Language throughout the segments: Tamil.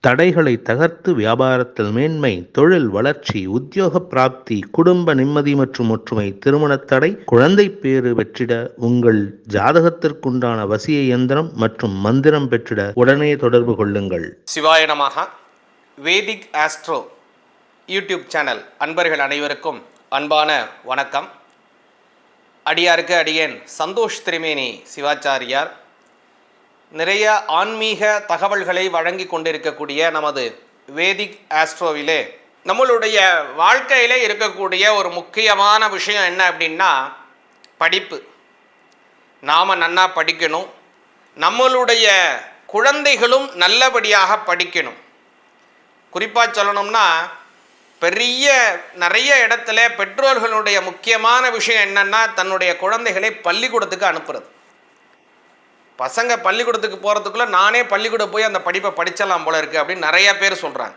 தடைகளை தகர்த்து வியாபாரத்தில் மேன்மை தொழில் வளர்ச்சி உத்தியோக பிராப்தி குடும்ப நிம்மதி மற்றும் ஒற்றுமை திருமணத் தடை குழந்தை பேறு பெற்றிட உங்கள் ஜாதகத்திற்குண்டான வசிய இயந்திரம் மற்றும் மந்திரம் பெற்றிட உடனே தொடர்பு கொள்ளுங்கள். சிவாய வேதிக் ஆஸ்ட்ரோ யூடியூப் சேனல் அன்பர்கள் அனைவருக்கும் அன்பான வணக்கம். அடியாருக்கு அடியேன். சந்தோஷ் திரிமேனி சிவாச்சாரியார். நிறைய ஆன்மீக தகவல்களை வழங்கி கொண்டிருக்கக்கூடிய நமது வேதிக் ஆஸ்ட்ரோவிலே நம்மளுடைய வாழ்க்கையிலே இருக்கக்கூடிய ஒரு முக்கியமான விஷயம் என்ன அப்படின்னா படிப்பு. நாம் நன்னா படிக்கணும். நம்மளுடைய குழந்தைகளும் நல்லபடியாக படிக்கணும். குறிப்பாக சொல்லணும்னா பெரிய நிறைய இடத்துல பெற்றோர்களுடைய முக்கியமான விஷயம் என்னென்னா தன்னுடைய குழந்தைகளை பள்ளிக்கூடத்துக்கு அனுப்புறது. பசங்க பள்ளிக்கூடத்துக்கு போகிறதுக்குள்ளே நானே பள்ளிக்கூடம் போய் அந்த படிப்பை படித்தலாம் போல இருக்குது அப்படின்னு நிறைய பேர் சொல்கிறாங்க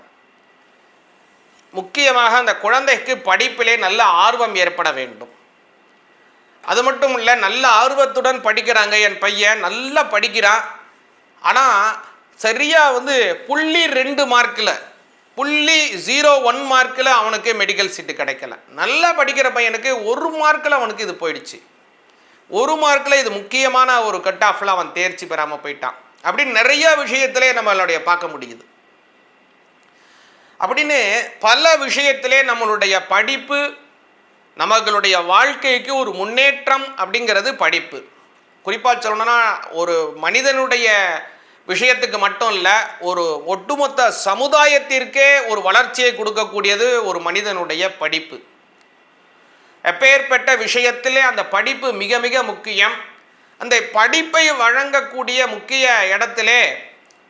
முக்கியமாக அந்த குழந்தைக்கு படிப்பிலே நல்ல ஆர்வம் ஏற்பட வேண்டும். அது மட்டும் இல்லை நல்ல ஆர்வத்துடன் படிக்கிறாங்க என் பையன் நல்லா படிக்கிறான். ஆனால் சரியாக வந்து புள்ளி ரெண்டு மார்க்கில் புள்ளி ஜீரோ ஒன் மார்க்கில் அவனுக்கு மெடிக்கல் சீட்டு கிடைக்கல. நல்லா படிக்கிற பையனுக்கு ஒரு மார்க்கில் அவனுக்கு இது போயிடுச்சு. ஒரு மார்க்கில் இது முக்கியமான ஒரு கட் ஆஃபில் அவன் தேர்ச்சி பெறாமல் போயிட்டான். அப்படின்னு நிறைய விஷயத்திலே நம்மளுடைய பார்க்க முடியுது. அப்படின்னு பல விஷயத்திலே நம்மளுடைய படிப்பு நம்மளுடைய வாழ்க்கைக்கு ஒரு முன்னேற்றம் அப்படிங்கிறது படிப்பு. குறிப்பாக சொல்லணும்னா ஒரு மனிதனுடைய விஷயத்துக்கு மட்டும் இல்லை ஒரு ஒட்டுமொத்த சமுதாயத்திற்கே ஒரு வளர்ச்சியை கொடுக்கக்கூடியது ஒரு மனிதனுடைய படிப்பு. எப்பேற்பட்ட விஷயத்திலே அந்த படிப்பு மிக மிக முக்கியம். அந்த படிப்பை வழங்கக்கூடிய முக்கிய இடத்திலே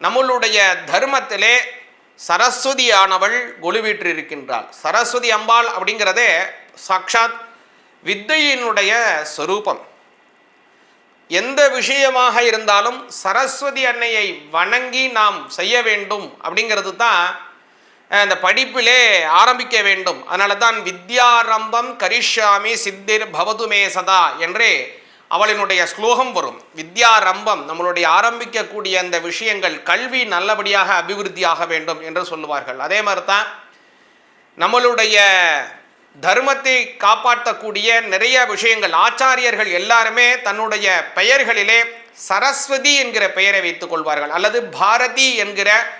நம்மளுடைய தர்மத்திலே சரஸ்வதியானவள் கொலுவீற்றிருக்கின்றாள் சரஸ்வதி அம்பாள் அப்படிங்கிறதே சாக்ஷாத் வித்தையினுடைய சொரூபம். எந்த விஷயமாக இருந்தாலும் சரஸ்வதி அன்னையை வணங்கி நாம் செய்ய வேண்டும் அப்படிங்கிறது தான் அந்த படிப்பிலே ஆரம்பிக்க வேண்டும். அதனால தான் வித்யாரம்பம் கரிஷாமி சித்திர் பவதுமே சதா என்றே அவளினுடைய ஸ்லோகம் வரும். வித்யாரம்பம் நம்மளுடைய ஆரம்பிக்கக்கூடிய அந்த விஷயங்கள் கல்வி நல்லபடியாக அபிவிருத்தியாக வேண்டும் என்று சொல்லுவார்கள். அதே மாதிரி தான் நம்மளுடைய தர்மத்தை காப்பாற்றக்கூடிய நிறைய விஷயங்கள். ஆச்சாரியர்கள் எல்லாருமே தன்னுடைய பெயர்களிலே சரஸ்வதி என்கிற பெயரை வைத்துக் கொள்வார்கள். அல்லது பாரதி என்கிற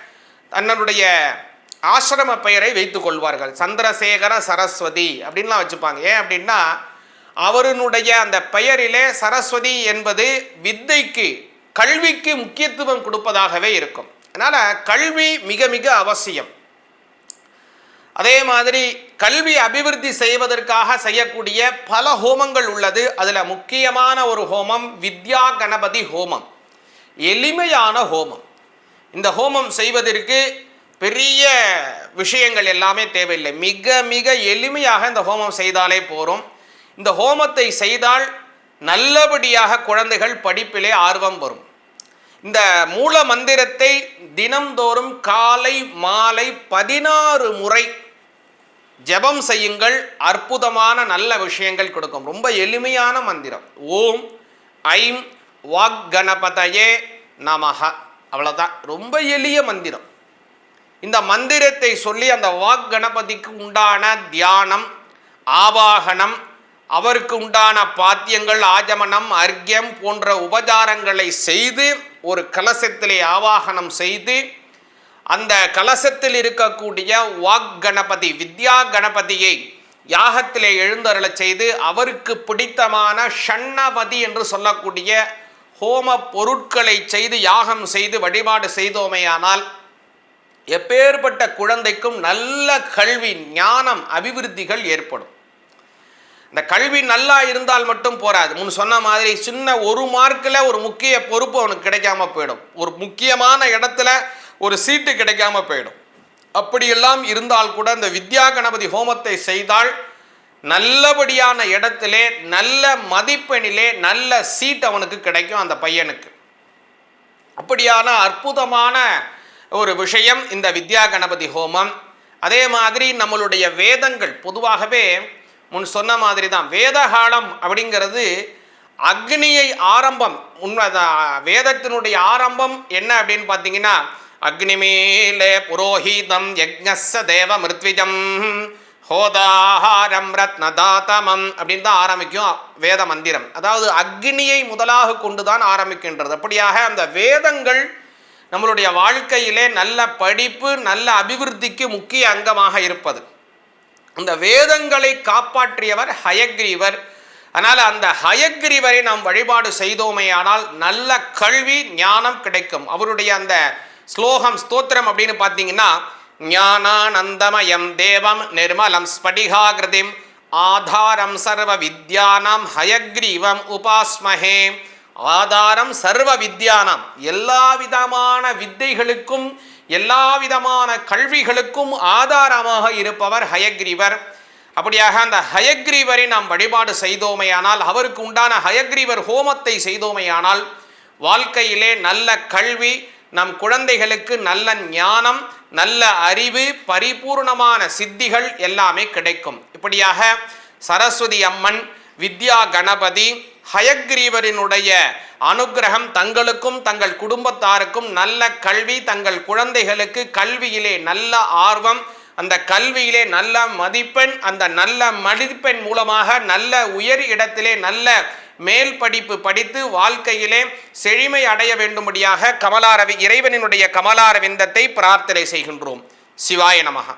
தன்னுடைய ஆசிரம பெயரை வைத்துக் கொள்வார்கள். சந்திரசேகர சரஸ்வதி அப்படின்லாம் வச்சுப்பாங்க. ஏன் அப்படின்னா அவருடைய அந்த பெயரிலே சரஸ்வதி என்பது வித்தைக்கு கல்விக்கு முக்கியத்துவம் கொடுப்பதாகவே இருக்கும். அதனால் கல்வி மிக மிக அவசியம். அதே மாதிரி கல்வி அபிவிருத்தி செய்வதற்காக செய்யக்கூடிய பல ஹோமங்கள் உள்ளது. அதில் முக்கியமான ஒரு ஹோமம் வித்யா கணபதி ஹோமம். எளிமையான ஹோமம். இந்த ஹோமம் செய்வதற்கு பெரிய விஷயங்கள் எல்லாமே தேவையில்லை. மிக மிக எளிமையாக இந்த ஹோமம் செய்தாலே போகிறோம் இந்த ஹோமத்தை செய்தால் நல்லபடியாக குழந்தைகள் படிப்பிலே ஆர்வம் வரும். இந்த மூல மந்திரத்தை தினம்தோறும் காலை மாலை பதினாறு முறை ஜெபம் செய்யுங்கள் அற்புதமான நல்ல விஷயங்கள் கொடுக்கும். ரொம்ப எளிமையான மந்திரம். ஓம் ஐம் வாக் கணபதயே நமஹ. அவ்வளோதான் ரொம்ப எளிய மந்திரம். இந்த மந்திரத்தை சொல்லி அந்த வாக் கணபதிக்கு உண்டான தியானம் ஆவாகனம் அவருக்கு உண்டான பாத்தியங்கள் ஆஜமனம் அர்க்கியம் போன்ற உபச்சாரங்களை செய்து ஒரு கலசத்திலே ஆவாகனம் செய்து அந்த கலசத்தில் இருக்கக்கூடிய வாக் கணபதி வித்யா கணபதியை யாகத்திலே எழுந்தருளச் செய்து அவருக்கு பிடித்தமான ஷண்ணபதி என்று சொல்லக்கூடிய ஹோம பொருட்களை செய்து யாகம் செய்து வழிபாடு செய்தோமேயானால் எப்பேற்பட்ட குழந்தைக்கும் நல்ல கல்வி ஞானம் அபிவிருத்திகள் ஏற்படும். இந்த கல்வி நல்லா இருந்தால் மட்டும் போராது. முன் சொன்ன மாதிரி சின்ன ஒரு மார்க்கில் ஒரு முக்கிய பொறுப்பு அவனுக்கு கிடைக்காம போயிடும். ஒரு முக்கியமான இடத்துல ஒரு சீட்டு கிடைக்காம போயிடும். அப்படியெல்லாம் இருந்தால் கூட இந்த வித்யா கணபதி ஹோமத்தை செய்தால் நல்லபடியான இடத்திலே நல்ல மதிப்பெண்ணிலே நல்ல சீட் அவனுக்கு கிடைக்கும் அந்த பையனுக்கு. அப்படியான அற்புதமான ஒரு விஷயம் இந்த வித்யா கணபதி ஹோமம். அதே மாதிரி நம்மளுடைய வேதங்கள் பொதுவாகவே முன் சொன்ன மாதிரி தான் வேதகாலம் அப்படிங்கிறது அக்னியை ஆரம்பம் உண்மை வேதத்தினுடைய ஆரம்பம் என்ன அப்படின்னு பார்த்தீங்கன்னா அக்னிமீலே புரோஹிதம் யஜ்ஞஸ்ஸ தேவ மிருத்விஜம் ஹோதாஹாரம் ரத்னதாத்தமம் அப்படின்னு தான் ஆரம்பிக்கும் வேத மந்திரம். அதாவது அக்னியை முதலாக கொண்டு தான் ஆரம்பிக்கின்றது. அப்படியாக அந்த வேதங்கள் நம்மளுடைய வாழ்க்கையிலே நல்ல படிப்பு நல்ல அபிவிருத்திக்கு முக்கிய அங்கமாக இருப்பது. அந்த வேதங்களை காப்பாற்றியவர் ஹயக்ரீவர். அதனால் அந்த ஹயக்ரீவரை நாம் வழிபாடு செய்தோமேயானால் நல்ல கல்வி ஞானம் கிடைக்கும். அவருடைய அந்த ஸ்லோகம் ஸ்தோத்திரம் அப்படின்னு பார்த்தீங்கன்னா ஞானானந்தமயம் தேவம் நிர்மலம் ஸ்படிகாகிருதிம் ஆதாரம் சர்வ வித்யானாம் ஹயக்ரீவம் உபாஸ்மஹே. ஆதாரம் சர்வ வித்யானாம் எல்லா விதமான வித்தைகளுக்கும் எல்லா விதமான கல்விகளுக்கும் ஆதாரமாக இருப்பவர் ஹயக்ரீவர். அப்படியாக அந்த ஹயக்ரீவரை நாம் வழிபாடு செய்தோமையானால் அவருக்கு உண்டான ஹயக்ரீவர் ஹோமத்தை செய்தோமையானால் வாழ்க்கையிலே நல்ல கல்வி நம் குழந்தைகளுக்கு நல்ல ஞானம் நல்ல அறிவு பரிபூர்ணமான சித்திகள் எல்லாமே கிடைக்கும். இப்படியாக சரஸ்வதி அம்மன் வித்யா கணபதி ஹயக்ரீவரினுடைய அனுக்கிரகம் தங்களுக்கும் தங்கள் குடும்பத்தாருக்கும் நல்ல கல்வி தங்கள் குழந்தைகளுக்கு கல்வியிலே நல்ல ஆர்வம் அந்த கல்வியிலே நல்ல மதிப்பெண் அந்த நல்ல மதிப்பெண் மூலமாக நல்ல உயர் இடத்திலே நல்ல மேல் படிப்பு படித்து வாழ்க்கையிலே செழுமை அடைய வேண்டும்படியாக கமலாரவி இறைவனினுடைய கமலாரவிந்தத்தை பிரார்த்தனை செய்கின்றோம். சிவாய நமகா